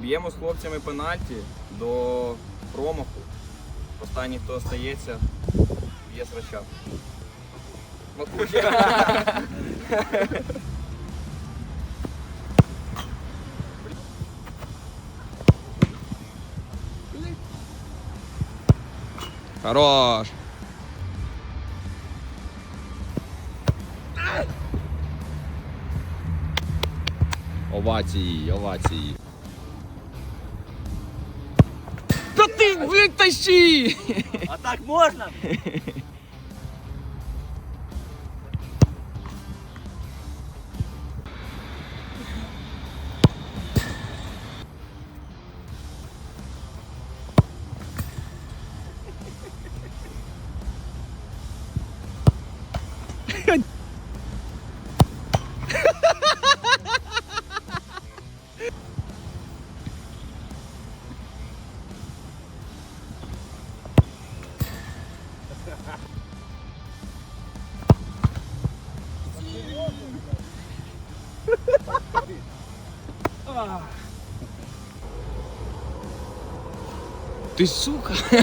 Б'ємо з хлопцями пенальті до промаху. Останній, хто остається, б'є срача. Хорош. Овації, овації. Витащи! А так можна? Ти сука!